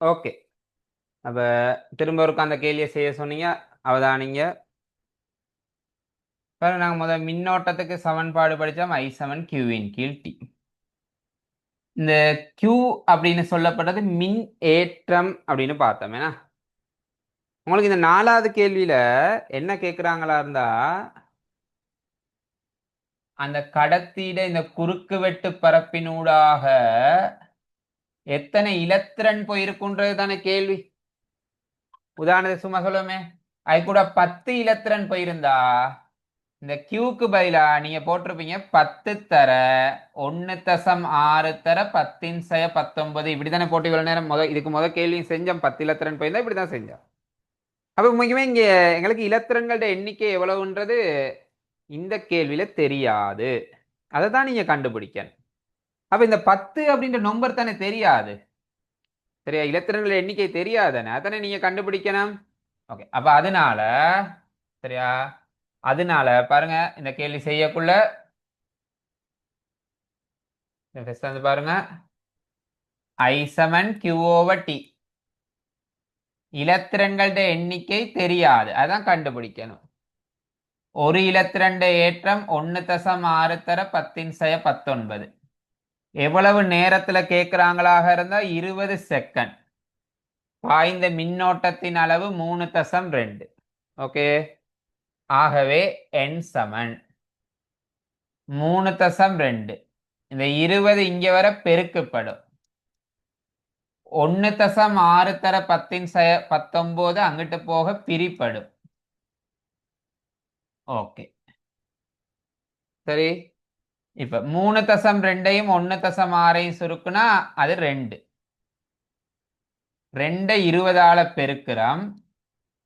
Okay. அப்போ திரும்ப ஒருக்கா அந்த கேள்வியை செய்ய சொன்னீங்க. அவதானிங்க. பாருங்க நாங்கள் முதல் மின்னோட்டத்துக்கு சமன்பாடு படித்தோம் ஐ செவன் கியூவின் கீழ் டி இந்த கியூ அப்படின்னு சொல்லப்பட்டது மின் ஏற்றம் அப்படின்னு பார்த்தோம். ஏன்னா உங்களுக்கு இந்த நாலாவது கேள்வியில என்ன கேட்குறாங்களா இருந்தா அந்த கடத்திட இந்த குறுக்கு வெட்டு பரப்பினூடாக எத்தனை இலத்திரன் போயிருக்குன்றது தானே கேள்வி? உதாரணத்துக்கு சும்மா சொல்லுமே அது கூட பத்து இலத்திரன் போயிருந்தா இந்த கியூக்கு பதிலா நீங்க போட்டிருப்பீங்க பத்து தர ஒன்னு தசம் ஆறு தர பத்தின் சய பத்தொன்பது. இப்படித்தானே போட்டு இவ்வளவு நேரம் முத இதுக்கு முத கேள்வி செஞ்சோம். பத்து இலத்திரன் போயிருந்தா இப்படிதான் செஞ்சோம். அப்ப முக்கியமா இங்க எங்களுக்கு இலத்திரன்களோட எண்ணிக்கை எவ்வளவுன்றது இந்த கேள்வியில தெரியாது. அதை தான் நீங்க கண்டுபிடிக்கணும். அப்ப இந்த பத்து அப்படின்ற நம்பர் தானே தெரியாது? சரியா? இலத்திரன்கள் எண்ணிக்கை தெரியாதானே. அதானே நீங்க கண்டுபிடிக்கணும்? ஓகே அப்ப அதனால சரியா? அதனால பாருங்க இந்த கேள்வி செய்யக்குள்ள. ஃபர்ஸ்ட் வந்து பாருங்க. I seven Q over D இலத்திரன்களோட எண்ணிக்கை தெரியாது. அதான் கண்டுபிடிக்கணும். ஒரு இலத்திரண்ட ஏற்றம் ஒன்னு தசம் ஆறு தர பத்தின் செய பத்தொன்பது. எவ்வளவு நேரத்தில் கேட்குறாங்களாக இருந்தால் இருபது செகண்ட் பாய்ந்த மின்னோட்டத்தின் அளவு மூணு தசம் ரெண்டு. ஓகே ஆகவே என் சமன். மூணு தசம் ரெண்டு. இந்த இருபது இங்க வர பெருக்கப்படும். ஒன்று தசம் ஆறு தர பத்தின் ச பத்தொம்போது அங்கிட்டு போக பிரிப்படும். ஓகே சரி? இப்ப மூணு தசம் ரெண்டையும் ஒன்னு தசம் ஆறையும் சுருக்குனா அது ரெண்டு. ரெண்டை இருபதால பெருக்கிறோம்.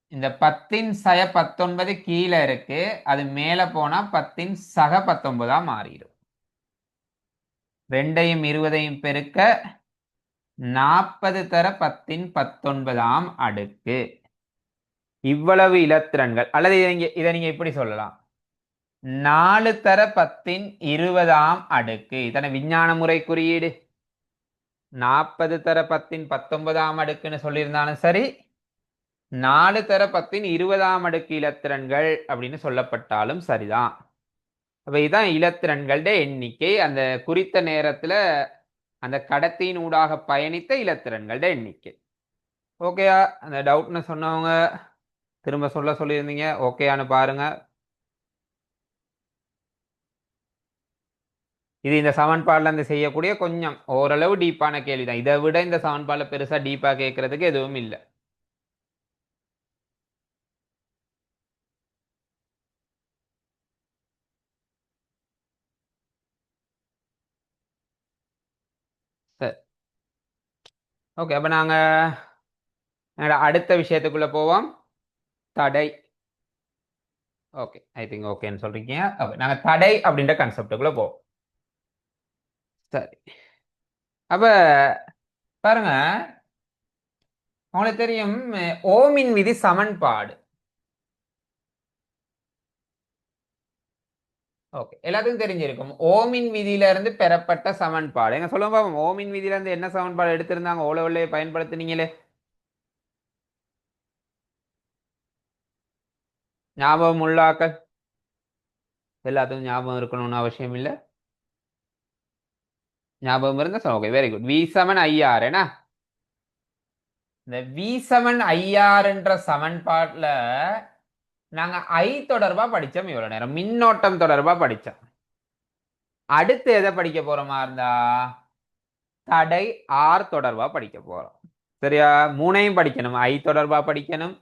இந்த பத்தின் சய பத்தொன்பது கீழே இருக்கு. அது மேலே போனா பத்தின் சக பத்தொன்பதா மாறிடும். ரெண்டையும் இருபதையும் பெருக்க நாற்பது தர பத்தின் பத்தொன்பதாம் அடுக்கு. இவ்வளவு இலத்திரன்கள். அல்லது இதை இதை நீங்க இப்படி சொல்லலாம். நாலு தர பத்தின் இருபதாம் அடுக்கு. இதனை விஞ்ஞான முறை குறியீடு? நாற்பது தர பத்தின் பத்தொன்பதாம் அடுக்குன்னு சொல்லியிருந்தாலும் சரி நாலு தர பத்தின் இருபதாம் அடுக்கு இலத்திரன்கள் அப்படின்னு சொல்லப்பட்டாலும் சரிதான். அப்ப இதுதான் இலத்திரன்களோட எண்ணிக்கை. அந்த குறித்த நேரத்துல அந்த கடத்தியின் ஊடாக பயணித்த இலத்திரன்களோட எண்ணிக்கை. ஓகேயா? அந்த டவுட்னு சொன்னவங்க திரும்ப சொல்ல சொல்லியிருந்தீங்க. ஓகேயான்னு பாருங்க. இது இந்த சமன்பாடுல இருந்து செய்யக்கூடிய கொஞ்சம் ஓரளவு டீப்பான கேள்வி தான் இதை விட இந்த சமன்பாடுல பெருசா டீப்பா கேட்கறதுக்கு எதுவும் இல்லை. சரி. ஓகே அப்போ நாங்கள் அடுத்த விஷயத்துக்குள்ளே போவோம். தடை. ஓகே ஐ திங்க் ஓகேன்னு சொல்கிறீங்க ஓகே நாங்கள் தடை அப்படின்ற கான்செப்டுக்குள்ள போவோம். சரி. அப்ப பாருங்க. உங்களுக்கு தெரியும் ஓமின் விதி சமன்பாடு. ஓகே. எல்லாத்துக்கும் தெரிஞ்சிருக்கும். ஓமின் விதியில இருந்து பெறப்பட்ட சமன்பாடு. எங்க சொல்லுங்க பாப்போம். ஓமின் விதியில இருந்து என்ன சமன்பாடு எடுத்திருந்தாங்க? ஓலோவிலே பயன்படுத்தினீங்களே. ஞாபகம் உள்ளாக்கள். எல்லாத்துக்கும் ஞாபகம் இருக்கணும்னு அவசியம் இல்லை. ஞாபகம் இருந்தா சொல்லுங்க okay very good V seven IR என்ன இந்த வி செவன் ஐஆர்ன்ற சமன்பாட்டில் நாங்க ஐ தொடர்பா படிச்சோம் இவ்வளவு நேரம். மின்னோட்டம் தொடர்பா படிச்சோம். அடுத்து எதை படிக்க போறோமா இருந்தா? தடை ஆர் தொடர்பா படிக்க போறோம். சரியா? மூணையும் படிக்கணும். ஐ தொடர்பா படிக்கணும்.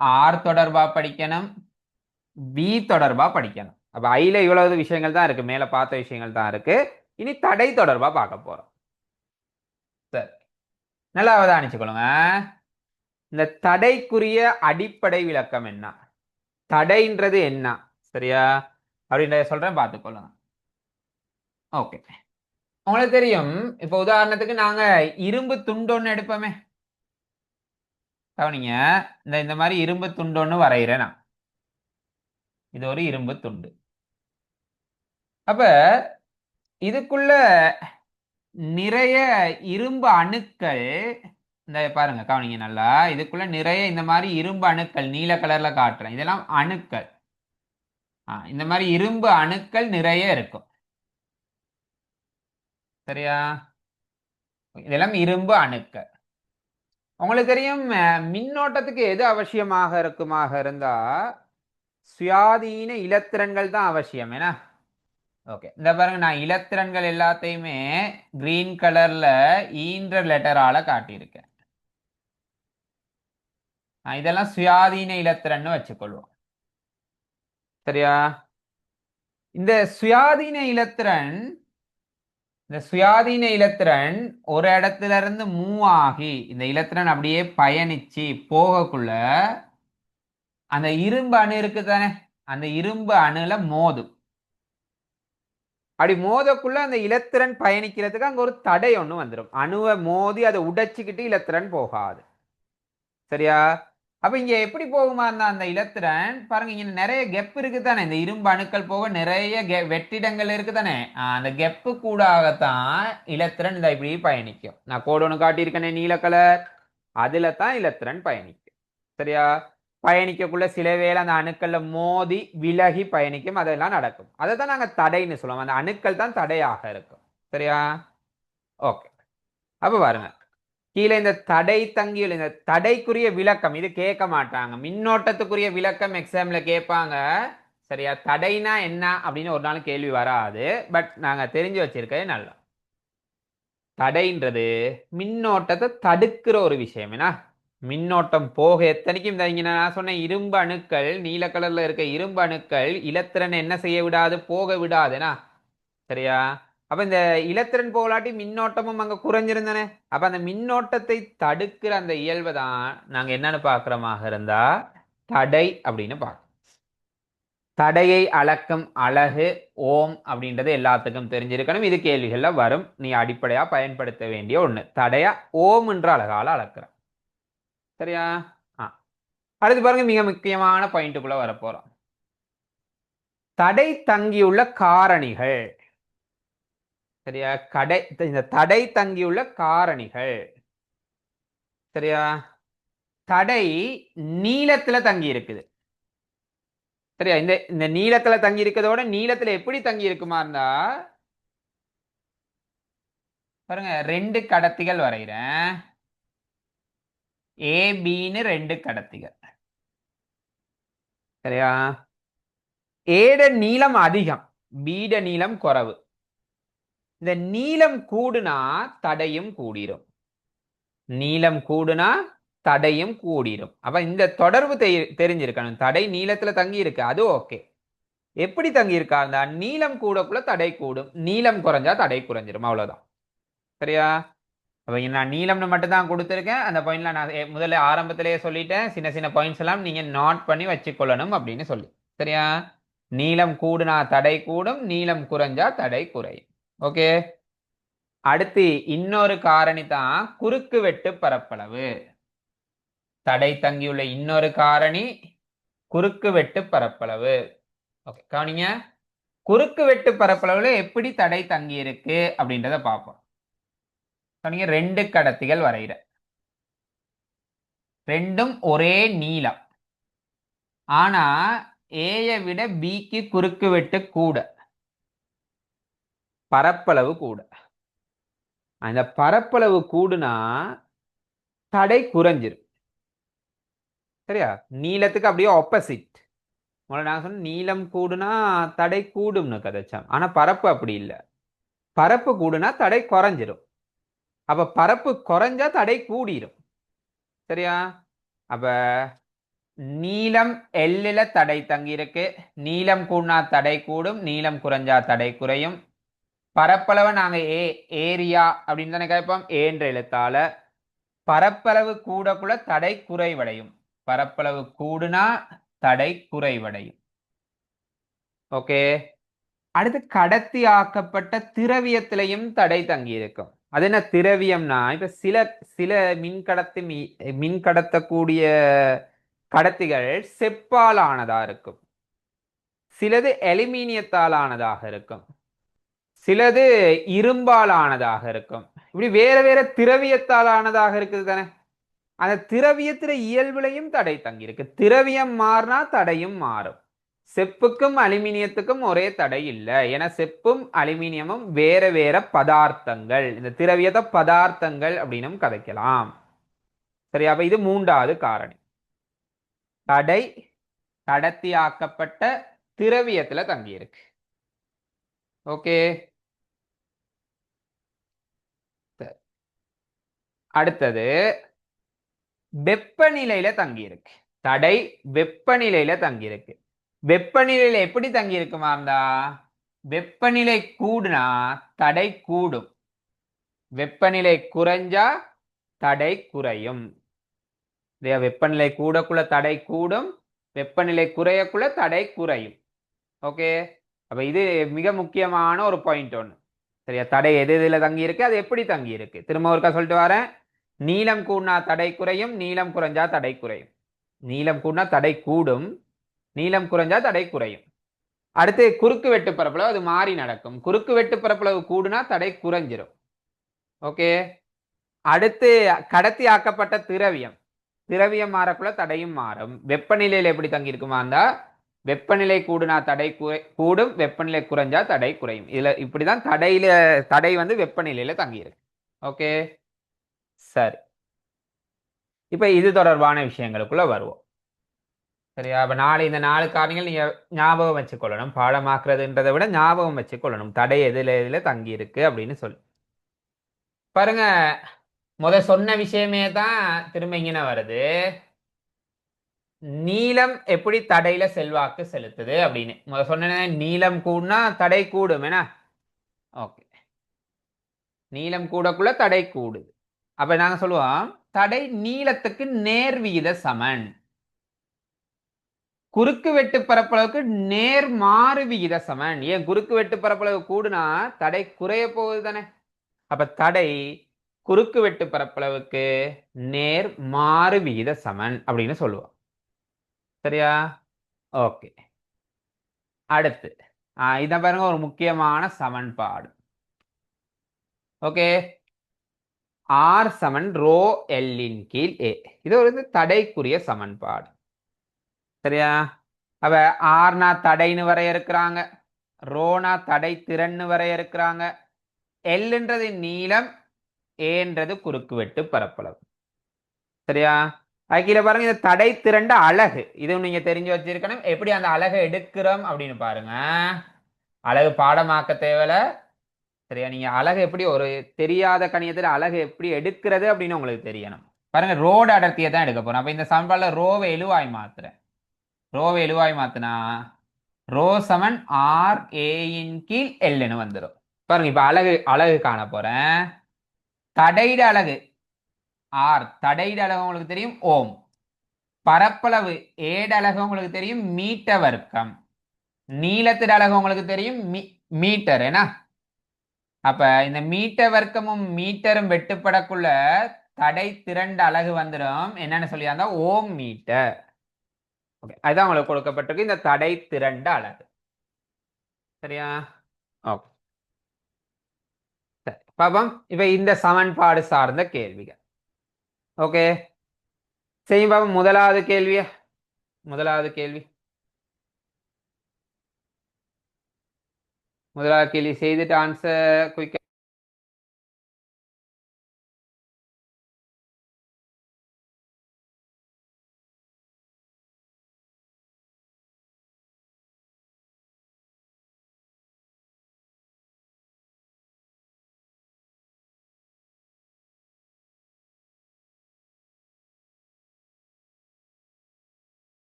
ஆர் தொடர்பா படிக்கணும். வி தொடர்பா படிக்கணும். அப்போ ஐல இவ்வளவு விஷயங்கள் தான் இருக்கு. மேல பார்த்த விஷயங்கள் தான் இருக்கு. இனி தடை தொடர்பா பார்க்க போறோம். சரி. நல்லா அவதானிச்சுக்கொள்ளுங்க இந்த தடைக்குரிய அடிப்படை விளக்கம் என்ன? தடைன்றது என்ன? சரியா? அப்படின்றத சொல்றேன் பார்த்துக்கொள்ளுங்க ஓகே. உங்களுக்கு தெரியும் இப்போ உதாரணத்துக்கு நாங்க இரும்பு துண்டொன்னு எடுப்போமே. கவனிங்க இந்த இந்த மாதிரி இரும்பு துண்டொன்னு வரைகிறேன் நான். இது ஒரு இரும்பு துண்டு. அப்ப இதுக்குள்ள நிறைய இரும்பு அணுக்கள் இந்த பாருங்க கவனிங்க நல்லா. இதுக்குள்ள நிறைய இந்த மாதிரி இரும்பு அணுக்கள் நீல கலர்ல காட்டுறேன். இதெல்லாம் அணுக்கள். இந்த மாதிரி இரும்பு அணுக்கள் நிறைய இருக்கும். சரியா? இதெல்லாம் இரும்பு அணுக்கள். உங்களுக்கு தெரியும் மின்னோட்டத்துக்கு எது அவசியமாக இருக்குமாக இருந்தா சுயாதீன இலத்திரன்கள் தான் அவசியம். ஏன்னா ஓகே இந்த பாருங்க நான் இலத்திரன்கள் எல்லாத்தையுமே கிரீன் கலர்ல ஈன்ற லெட்டரால காட்டியிருக்கேன். இதெல்லாம் சுயாதீன இலத்திரன்னு வச்சுக்கொள்வோம். சரியா? இந்த சுயாதீன இலத்திரன் இந்த சுயாதீன இலத்திரன் ஒரு இடத்துல இருந்து மூவ் ஆகி இந்த இலத்திரன் அப்படியே பயணிச்சு போகக்குள்ள அந்த இரும்பு அணு இருக்கு தானே அந்த இரும்பு அணுல மோதும். அப்படி மோதக்குள்ள அந்த இலத்திரன் பயணிக்கிறதுக்கு அங்கே ஒரு தடை ஒன்று வந்துடும் அணுவை மோதி அதை உடைச்சிக்கிட்டு இலத்திரன் போகாது. சரியா? அப்போ இங்கே எப்படி போகுமா இருந்தால் அந்த இலத்திரன்? பாருங்க இங்கே நிறைய கெப் இருக்குது தானே இந்த இரும்பு அணுக்கள் போக நிறைய கெ- வெற்றிடங்கள் இருக்குது தானே அந்த கெப்பு கூடாகத்தான் இலத்திரன் இந்த இப்படி பயணிக்கும். நான் கோடு ஒன்று காட்டியிருக்கேனே நீல கலர் அதில் தான் இலத்திரன் பயணிக்கும். சரியா? பயணிக்கக்குள்ள சில வேளை அந்த அணுக்கள்ல மோதி விலகி பயணிக்கும் அதெல்லாம் நடக்கும். அதை தான் நாங்க தடைன்னு சொல்லுவோம். அந்த அணுக்கள் தான் தடையாக இருக்கும். சரியா? ஓகே. அப்போ பாருங்க. கீழே இந்த தடை தங்கியில் இந்த தடைக்குரிய விளக்கம் இது கேட்க மாட்டாங்க. மின்னோட்டத்துக்குரிய விளக்கம் எக்ஸாம்ல கேட்பாங்க. சரியா? தடைனா என்ன அப்படின்னு ஒரு நாள் கேள்வி வராது. பட் நாங்கள் தெரிஞ்சு வச்சிருக்கிறது நல்லா தடைன்றது மின்னோட்டத்தை தடுக்கிற ஒரு விஷயம். என்ன? மின்னோட்டம் போக எத்தனைக்கும் இந்த நான் சொன்ன இரும்பு அணுக்கள் நீல கலர்ல இருக்க இரும்பு அணுக்கள் இலத்திரன் என்ன செய்ய விடாது போக விடாதுனா சரியா? அப்ப இந்த இலத்திரன் போகலாட்டி மின்னோட்டமும் அங்க குறைஞ்சிருந்தானே. அப்ப அந்த மின்னோட்டத்தை தடுக்கிற அந்த இயல்பை தான் நாங்க என்னன்னு பாக்குறோமாக இருந்தா தடை அப்படின்னு பார்க்கறோம். தடையை அளக்கும் அழகு ஓம் அப்படின்றது எல்லாத்துக்கும் தெரிஞ்சிருக்கணும். இது கேள்விகள்ல வரும். நீ அடிப்படையா பயன்படுத்த வேண்டிய ஒண்ணு. தடையா ஓம் என்ற அழகால அளக்குற சரியா? ஆ. அடுத்து பாருங்க மிக முக்கியமான பாயிண்ட்டுக்குள்ள வரப்போறோம். தடை தங்கியுள்ள காரணிகள். சரியா? கடை இந்த தடை தங்கியுள்ள காரணிகள். சரியா? தடை நீளத்துல தங்கி இருக்குது. சரியா? இந்த இந்த நீளத்துல தங்கி இருக்கிறதோட நீளத்துல எப்படி தங்கி இருக்குமா இருந்தா? பாருங்க ரெண்டு கடத்திகள் வரைகிறேன். ஏபின்னு ரெண்டு கடத்திகள். சரியா? ஏட நீளம் அதிகம் பீட நீளம் குறைவு. இந்த நீளம் கூடுனா தடையும் கூடிரும். நீளம் கூடுனா தடையும் கூடிரும். அப்ப இந்த தொடர்பு தெரி- தெரிஞ்சிருக்கணும். தடை நீளத்துல தங்கி இருக்கு அது ஓகே எப்படி தங்கி இருக்கா? இருந்தா நீளம் கூடக்குள்ள தடை கூடும். நீளம் குறைஞ்சா தடை குறைஞ்சிரும் அவ்வளவுதான். சரியா? அப்போ நான் நீளம்னு மட்டும் தான் கொடுத்துருக்கேன். அந்த பாயிண்ட்லாம் நான் முதல்ல ஆரம்பத்திலேயே சொல்லிட்டேன். சின்ன சின்ன பாயிண்ட்ஸ் எல்லாம் நீங்க நோட் பண்ணி வச்சுக்கொள்ளணும் அப்படின்னு சொல்லி. சரியா? நீளம் கூடுனா தடை கூடும் நீளம் குறைஞ்சா தடை குறையும். ஓகே? அடுத்து இன்னொரு காரணி தான் குறுக்கு வெட்டு பரப்பளவு. தடை தங்கியுள்ள இன்னொரு காரணி குறுக்கு வெட்டு பரப்பளவு. ஓகே கவனிங்க. குறுக்கு வெட்டு பரப்பளவுல எப்படி தடை தங்கி இருக்கு அப்படின்றத பார்ப்போம். கவனிங்க ரெண்டு கடத்திகள் வரைகிற ரெண்டும் ஒரே நீளம். ஆனா ஏயை விட பிக்கு குறுக்கு வெட்டு கூட. பரப்பளவு கூட. அந்த பரப்பளவு கூடுனா தடை குறைஞ்சிரும். சரியா? நீளத்துக்கு அப்படியே ஆப்போசிட் முதல்ல நான் சொன்ன நீளம் கூடுனா தடை கூடும்னு கதைச்சாம் ஆனா பரப்பு அப்படி இல்லை. பரப்பு கூடுனா தடை குறைஞ்சிரும். அப்ப பரப்பு குறைஞ்சா தடை கூடிரும். சரியா? அப்ப நீளம் எல்லில தடை தங்கியிருக்கு. நீளம் கூடினா தடை கூடும். நீளம் குறைஞ்சா தடை குறையும். பரப்பளவை நாங்க ஏ ஏரியா அப்படின்னு தானே கேட்போம். ஏன்ற எழுத்தால. பரப்பளவு கூடக்குள்ள தடை குறைவடையும். பரப்பளவு கூடுனா தடை குறைவடையும். ஓகே? அடுத்து கடத்தி ஆக்கப்பட்ட திரவியத்திலையும் தடை தங்கியிருக்கும். அது என்ன திரவியம்னா இப்ப சில சில மின்கடத்தி மின் கடத்தக்கூடிய கடத்திகள் செப்பால் ஆனதா இருக்கும். சிலது அலுமினியத்தால் ஆனதாக இருக்கும். சிலது இரும்பால் ஆனதாக இருக்கும். இப்படி வேற வேற திரவியத்தால் ஆனதாக இருக்குது தானே? அந்த திரவியத்துல இயல்புலையும் தடை தங்கியிருக்கு. திரவியம் மாறினா தடையும் மாறும். செப்புக்கும் அலுமினியத்துக்கும் ஒரே தடை இல்லை. ஏன்னா செப்பும் அலுமினியமும் வேற வேற பதார்த்தங்கள். இந்த திரவியத பதார்த்தங்கள் அப்படின்னும் கதைக்கலாம். சரி அப்ப இது மூன்றாவது காரணி. தடை கடத்தியாக்கப்பட்ட திரவியத்துல தங்கியிருக்கு. ஓகே? அடுத்தது வெப்பநிலையில தங்கியிருக்கு. தடை வெப்பநிலையில தங்கியிருக்கு. வெப்பநிலையில எப்படி தங்கி இருக்குமா வெப்பநிலை கூடுனா தடை கூடும். வெப்பநிலை குறைஞ்சா தடை குறையும். இல்லையா? வெப்பநிலை கூடக்குள்ள தடை கூடும் வெப்பநிலை குறையக்குள்ள தடை குறையும். ஓகே? அப்ப இது மிக முக்கியமான ஒரு பாயிண்ட் ஒன்று சரியா? தடை எது எதுல தங்கி இருக்கு அது எப்படி தங்கி இருக்கு திரும்ப ஒருக்கா சொல்லிட்டு வரேன். நீளம் கூடினா தடை குறையும் நீளம் குறைஞ்சா தடை குறையும். நீளம் கூடினா தடை கூடும். நீளம் குறைஞ்சா தடை குறையும். அடுத்து குறுக்கு வெட்டு பரப்பளவு அது மாறி நடக்கும். குறுக்கு வெட்டு பரப்பளவு கூடுனா தடை குறைஞ்சிரும். ஓகே? அடுத்து கடத்தி ஆக்கப்பட்ட திரவியம். திரவியம் மாறக்குள்ள தடையும் மாறும். வெப்பநிலையில் எப்படி தங்கி இருந்தா வெப்பநிலை கூடுனா தடை குறை கூடும் வெப்பநிலை குறைஞ்சா தடை குறையும். இதில் இப்படி தான் தடையில தடை வந்து வெப்பநிலையில் தங்கியிருக்கு. ஓகே? சரி. இப்போ இது தொடர்பான விஷயங்களுக்குள்ள வருவோம். சரியா? அப்ப நாளை இந்த நாலு காரணங்கள் நீங்க ஞாபகம் வச்சுக்கொள்ளணும். பாடமாக்குறதுன்றதை விட ஞாபகம் வச்சுக்கொள்ளணும். தடை எதுல எதுல தங்கி இருக்கு அப்படின்னு சொல்லி. பாருங்க. முத சொன்ன விஷயமே தான் திரும்ப இங்கே வருது. நீளம் எப்படி தடையில செல்வாக்கு செலுத்துது அப்படின்னு. முத சொன்ன நீளம் கூடுனா தடை கூடும் என்ன? ஓகே. நீளம் கூடக்குள்ள தடை கூடுது. அப்ப நாங்க சொல்லுவோம் தடை நீளத்துக்கு நேர்விகித சமன். குறுக்கு வெட்டு பரப்பளவுக்கு நேர் மாறு விகித சமன் ஏன் குறுக்கு வெட்டு பரப்பளவு கூடுனா தடை குறைய போகுது தானே. அப்ப தடை குறுக்கு வெட்டு பரப்பளவுக்கு நேர் மாறு விகித சமன் அப்படின்னு சொல்லுவோம். சரியா? ஓகே. அடுத்து இதை பாருங்க ஒரு முக்கியமான சமன்பாடு. ஓகே. ஆர் சமன் ரோ எல்லின் கீழ் ஏ இது ஒரு தடைக்குரிய சமன்பாடு. சரியா? அவ ஆர்னா தடைன்னு வரையறுக்கிறாங்க ரோனா தடை திறன்னு வரையறுக்கிறாங்க எல்ன்றது நீளம் ஏன்றது குறுக்கு வெட்டு பரப்பளவு. சரியா? அதுக்கீழே பாருங்க இந்த தடை திரண்ட அழகு இது நீங்க தெரிஞ்சு வச்சிருக்கணும். எப்படி அந்த அழகை எடுக்கிறோம் அப்படின்னு பாருங்க. அழகு பாடமாக்க தேவையில்ல சரியா? நீங்க அழகு எப்படி ஒரு தெரியாத கணியத்துல அழகு எப்படி எடுக்கிறது அப்படின்னு உங்களுக்கு தெரியணும். பாருங்க ரோடு அடர்த்தியை தான் எடுக்க போறோம். அப்ப இந்த சமன்பாடுல ரோவை எழுவாய் மாத்துறேன். ரோவை எழுவாய் மாத்தினா. ரோ சமன் ஆர் ஏயின் கீழ் எல்லுன்னு வந்துடும் பாருங்க இப்ப அழகு அழகு காண போறேன். தடையிட அழகு. ஆர் தடையிட அழகு உங்களுக்கு தெரியும் ஓம். பரப்பளவு ஏட அழகு உங்களுக்கு தெரியும் மீட்ட வர்க்கம். நீளத்திட அழகு உங்களுக்கு தெரியும் மீட்டர் என்ன அப்ப இந்த மீட்ட வர்க்கமும் மீட்டரும் வெட்டுப்படக்குள்ள தடை திரண்ட அழகு வந்துடும் என்னன்னு சொல்லியிருந்தா ஓம் மீட்டர். ஓகே அதுதான் உங்களுக்கு கொடுக்கப்பட்டிருக்கு. இந்த தடை திரண்ட அளவு. சரியா? ஓகே சரி. பாப்போம் இப்போ இந்த சமன்பாடு சார்ந்த கேள்விகள். ஓகே சரி பாப்போம் முதலாவது கேள்வியா? முதலாவது கேள்வி. முதலாவது கேள்வி. செய்துட்டு ஆன்சர் குயிக்க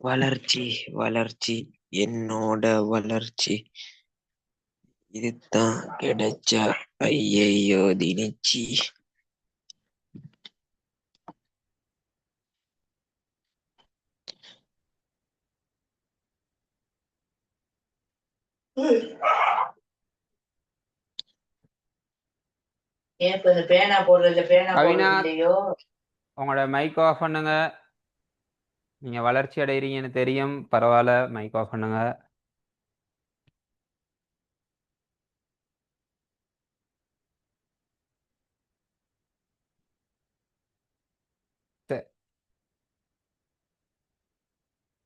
வளர்ச்சி வளர்ச்சி என்னோட வளர்ச்சி இதுதான் கிடைச்ச ஐயையோ திணிச்சி ஏன் இப்ப இந்த பேனா போடுறதுல பேனா. போடுறது இல்லையோ உங்களோட மைக் ஆஃப் பண்ணுங்க. நீங்க வளர்ச்சி அடைகிறீங்கன்னு தெரியும். பரவாயில்ல மைக் ஆஃப் பண்ணுங்க.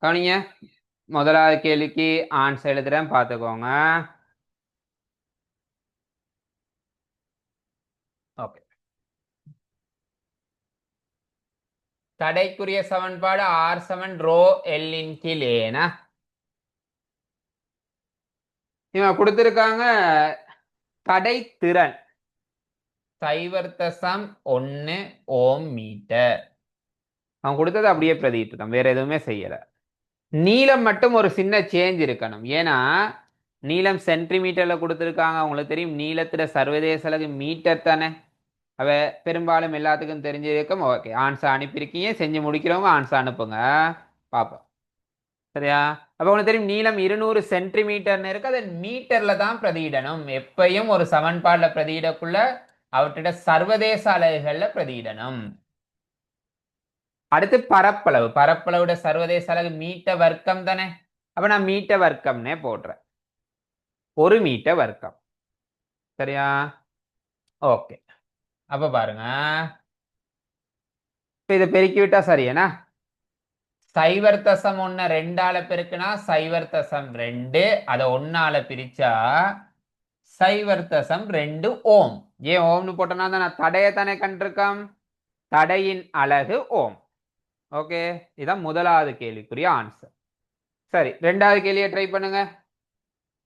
கவனிங்க. முதலாவது கேள்விக்கு ஆன்சர் எழுதுறேன் பார்த்துக்கோங்க ஓகே தடைக்குரிய சமன்பாடு ஆர் செவன் ரோ எல்லின் கீழ் ஏனா? இவன் கொடுத்துருக்காங்க தடை திறன். சைவர்த்தசம் ஒன்று ஓம் மீட்டர். அவன் கொடுத்தது அப்படியே பிரதிட்டு வேற எதுவுமே செய்யல. நீளம் மட்டும் ஒரு சின்ன சேஞ்ச் இருக்கணும். ஏன்னா நீளம் சென்டிமீட்டர்ல கொடுத்துருக்காங்க. அவங்களுக்கு தெரியும் நீளத்துல சர்வதேச அளவு மீட்டர் தானே? அவ பெரும்பாலும் எல்லாத்துக்கும் தெரிஞ்சிருக்கும். ஓகே ஆன்சர் அனுப்பியிருக்கீங்க. செஞ்சு முடிக்கிறவங்க ஆன்சர் அனுப்புங்க. பார்ப்போம் சரியா? அப்போ உங்களுக்கு தெரியும் நீளம் இருநூறு சென்டிமீட்டர்னு இருக்கு. அதை மீட்டர்ல தான் பிரதியிடணும். எப்பயும் ஒரு சமன்பாடுல பிரதியிடக்குள்ள அவற்றிட சர்வதேச அலகுகள்ல பிரதியிடணும். அடுத்து பரப்பளவு. பரப்பளவோட சர்வதேச அலகு மீட்டர் வர்க்கம் தானே? அப்ப நான் மீட்டர் வர்க்கம்னே போடுறேன். ஒரு மீட்டர் வர்க்கம். சரியா? ஓகே. அப்ப பாருங்க. இதை பெருக்கி விட்டா சரியனா சைவர் தசம் ஒன்ன ரெண்டால பெருக்குனா சைவர் தசம் ரெண்டு. அதை ஒன்னால பிரிச்சா சைவர் தசம் ரெண்டு ஓம். ஏன் ஓம்னு போட்டோம்னா நான் தடையை தானே கண்டிருக்கோம்? தடையின் அழகு ஓம். ஓகே இதான் முதலாவது கேள்விக்குரிய ஆன்சர் சரி ரெண்டாவது கேள்வியை ட்ரை பண்ணுங்க.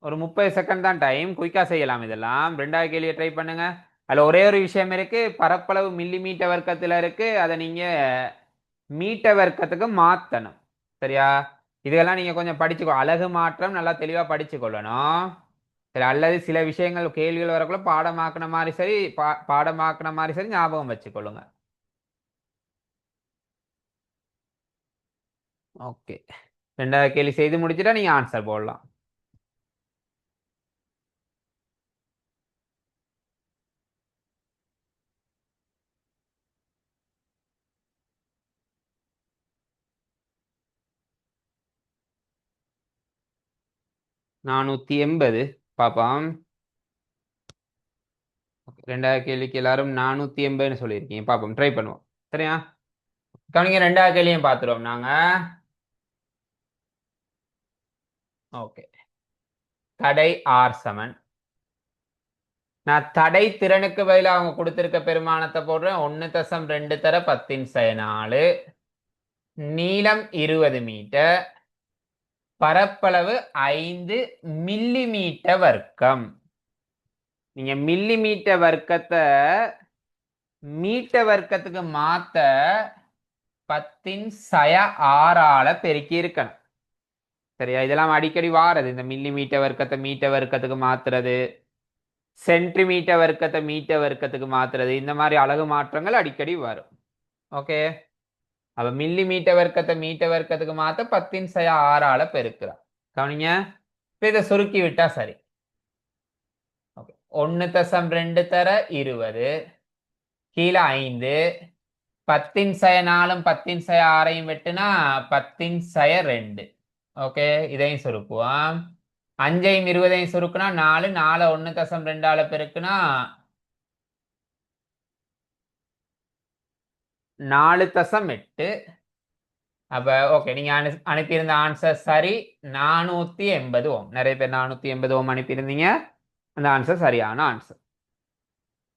ஒரு முப்பது செகண்ட் தான் டைம் குயிக்காக செய்யலாம் இதெல்லாம். ரெண்டாவது கேள்வியை ட்ரை பண்ணுங்க. அதில் ஒரே ஒரு விஷயம் இருக்கு. பரப்பளவு மில்லி மீட்டர் வர்க்கத்தில் இருக்குது அதை நீங்கள் மீட்டர் வர்க்கத்துக்கு மாற்றணும் சரியா? இதெல்லாம் நீங்கள் கொஞ்சம் படிச்சுக்கோ. அழகு மாற்றம் நல்லா தெளிவாக படிச்சுக்கொள்ளணும். சரி அல்லது சில விஷயங்கள் கேள்விகள் வரக்குள்ள பாடமாக்குன மாதிரி சரி பா பாடமாக்குன மாதிரி சரி ஞாபகம் வச்சுக்கொள்ளுங்க. ஓகே. ரெண்டாவது கேள்வி செய்து முடிச்சுட்டா நீங்கள் ஆன்சர் போடலாம். நானூத்தி எண்பது. பாப்பாம். ரெண்டாவது கேள்விக்கு எல்லாரும் நானூத்தி எண்பதுன்னு சொல்லியிருக்கீங்க. பாப்போம் ட்ரை பண்ணுவோம். சரியா? கவனிங்க ரெண்டாவது கேள்வியும் பார்த்துருவோம் நாங்க. ஓகே. தடை ஆர் சமன். நான் தடை திறனுக்கு பதிலாக அவங்க கொடுத்துருக்க பெருமானத்தை போடுறேன். ஒன்று தசம் ரெண்டு தர பத்தின் சய நாலு நீளம் இருபது மீட்டர். பரப்பளவு ஐந்து மில்லி மீட்டர் வர்க்கம். நீங்க மில்லி மீட்டர் வர்க்கத்தை மீட்டர் வர்க்கத்துக்கு மாத்த பத்தின் சய ஆறால பெருக்கி இருக்கணும். சரியா? இதெல்லாம் அடிக்கடி வாரது. இந்த மில்லி மீட்டர் வர்க்கத்தை மீட்டர் வர்க்கத்துக்கு மாத்துறது சென்டிமீட்டர் வர்க்கத்தை மீட்டர் வர்க்கத்துக்கு மாத்துறது இந்த மாதிரி அழகு மாற்றங்கள் அடிக்கடி வரும். ஓகே அப்ப மில்லி மீட்டர் வர்க்கத்தை மீட்டர் வர்க்கத்துக்கு மாத்த பத்தின் சய ஆறால பெருக்கிறோம் கவனிங்க? இப்ப இதை சுருக்கி விட்டா சரி. ஓகே ஒன்னு தசம் ரெண்டு தர இருபது. கீழே ஐந்து. பத்தின் சய நாலும் பத்தின் சய ஆறையும் வெட்டுனா பத்தின் சய ரெண்டு. ஓகே இதையும் சுருக்குவோம். அஞ்சையும் இருபதையும் சுருக்குனா நாலு. நாலு ஒன்று தசம் ரெண்டால பெருக்குனா நாலு தசம் எட்டு. அப்போ ஓகே நீங்கள் அனு அனுப்பியிருந்த ஆன்சர் சரி. நானூற்றி எண்பது ஓம். நிறைய பேர் நானூற்றி எண்பது ஓம் அனுப்பியிருந்தீங்க. அந்த ஆன்சர் சரியான ஆன்சர்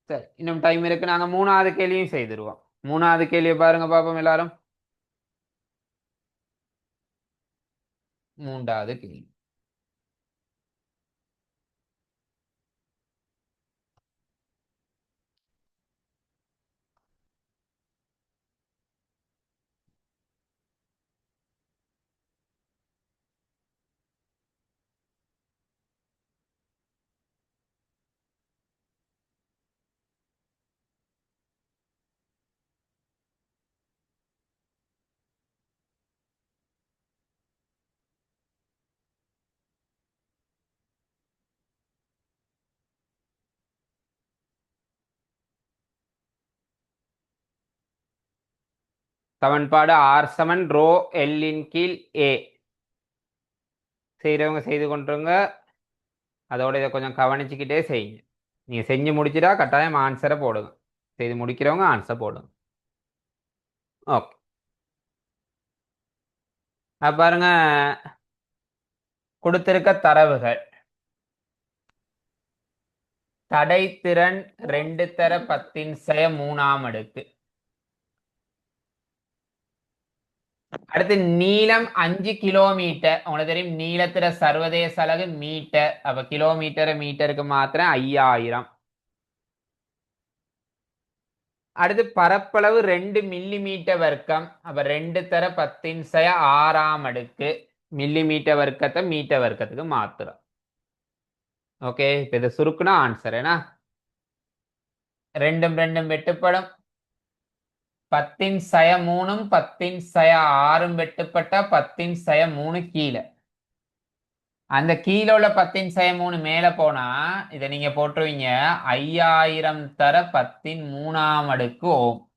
சரி இன்னும் டைம் இருக்கு. நாங்கள் மூணாவது கேள்வியும் செய்திருவோம். மூணாவது கேள்வியை பாருங்க பாப்போம் எல்லாரும். மூன்றாவது கேள்வி. சமன்பாடு ஆர் செவன் ரோ எல்லின் கீழ் ஏ. செய்கிறவங்க செய்து கொண்டுருங்க. அதோட இதை கொஞ்சம் கவனிச்சுக்கிட்டே செய்யுங்க. நீங்கள் செஞ்சு முடிச்சிட்டா கட்டாயம் ஆன்சரை போடுங்க. செய்து முடிக்கிறவங்க ஆன்சர் போடுங்க. ஓகே. பாருங்க. கொடுத்திருக்க தரவுகள். தடைத்திறன் ரெண்டு தர பத்தின் செய மூணாம் அடுக்கு. அடுத்து நீளம் அஞ்சு கிலோமீட்டர் உங்களுக்கு தெரியும் நீளத்துல சர்வதேச அளவு மீட்டர் அப்ப கிலோமீட்டர் மீட்டருக்கு மாத்திரம் ஐயாயிரம். அடுத்து பரப்பளவு ரெண்டு மில்லி மீட்டர் வர்க்கம். அப்ப ரெண்டு தர பத்தின் சய ஆறாம் அடுக்கு. மில்லி மீட்டர் வர்க்கத்தை மீட்டர் வர்க்கத்துக்கு மாத்துறோம். ஓகே இப்ப இதை சுருக்குனா ஆன்சர் ஏன்னா? ரெண்டும் ரெண்டும் வெட்டுப்படும். பத்தின் சய மூணும் பத்தின் சய ஆறும் வெட்டுப்பட்டா பத்தின் சய மூணு கீழே. அந்த கீழே உள்ள பத்தின் சய மூணு மேலே போனா இதை நீங்க போட்டுருவீங்க. ஐயாயிரம் தர பத்தின் மூணாம் அடுக்கு ஓம்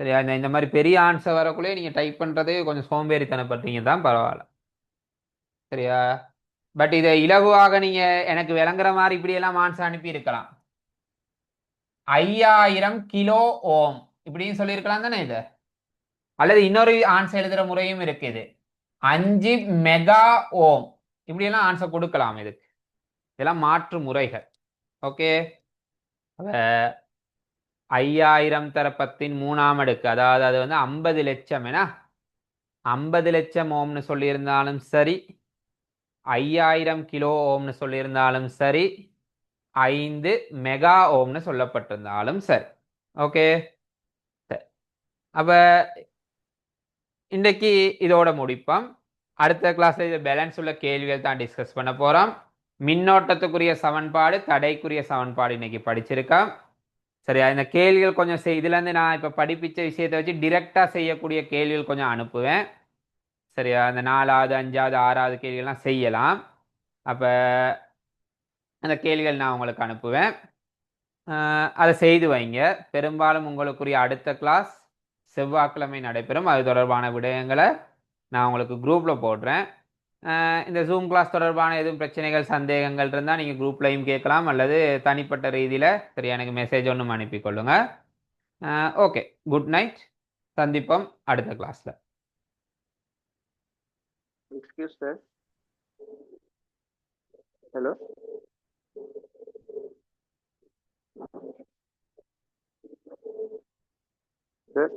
சரியா? இந்த இந்த மாதிரி பெரிய ஆன்சர் வரக்குள்ளே நீங்க டைப் பண்றதே கொஞ்சம் சோம்பேறித்தனப்பட்டீங்க தான் பரவாயில்ல. சரியா? பட் இதை இலகுவாக நீங்க எனக்கு விளங்குற மாதிரி இப்படியெல்லாம் ஆன்சர் அனுப்பி இருக்கலாம் ஐயாயிரம் கிலோ ஓம். இப்படியும் சொல்லியிருக்கலாம் தானே இது? அல்லது இன்னொரு ஆன்சர் எழுதுற முறையும் இருக்குது அஞ்சு மெகா ஓம் இப்படியெல்லாம் ஆன்சர் கொடுக்கலாம் இதுக்கு. இதெல்லாம் மாற்று முறைகள். ஓகே ஐயாயிரம் தர பத்தின் மூணாம் அடுக்கு. அதாவது அது வந்து ஐம்பது லட்சம் என ஐம்பது லட்சம் ஓம்னு சொல்லியிருந்தாலும் சரி ஐயாயிரம் கிலோ ஓம்னு சொல்லியிருந்தாலும் சரி ஐந்து மெகா ஓம்னு சொல்லப்பட்டிருந்தாலும் சரி. ஓகே அப்போ இன்றைக்கு இதோட முடிப்போம். அடுத்த கிளாஸில் இது பேலன்ஸ் உள்ள கேள்விகள் தான் டிஸ்கஸ் பண்ண போகிறோம் மின்னோட்டத்துக்குரிய சமன்பாடு தடைக்குரிய சமன்பாடு இன்னைக்கு படிச்சிருக்கோம். சரியா? இந்த கேள்விகள் கொஞ்சம் செய் இதுலேருந்து நான் இப்போ படிப்பிச்ச விஷயத்தை வச்சு டிரெக்டாக செய்யக்கூடிய கேள்விகள் கொஞ்சம் அனுப்புவேன். சரியா? அந்த நாலாவது அஞ்சாவது ஆறாவது கேள்விகள்லாம் செய்யலாம். அப்போ அந்த கேள்விகள் நான் உங்களுக்கு அனுப்புவேன். அதை செய்து வைங்க. பெரும்பாலும் உங்களுக்குரிய அடுத்த கிளாஸ் செவ்வாய்க்கிழமை நடைபெறும். அது தொடர்பான விடயங்களை நான் உங்களுக்கு குரூப்பில் போடுறேன். இந்த ஜூம் கிளாஸ் தொடர்பான எதுவும் பிரச்சனைகள் சந்தேகங்கள் இருந்தால் நீங்கள் குரூப்லையும் கேட்கலாம். அல்லது தனிப்பட்ட ரீதியில் சரி எனக்கு மெசேஜ் ஒன்றும் அனுப்பிக்கொள்ளுங்க ஓகே குட் நைட் சந்திப்போம் அடுத்த கிளாஸில் எக்ஸ்கியூஸ் சார் ஹலோ சார்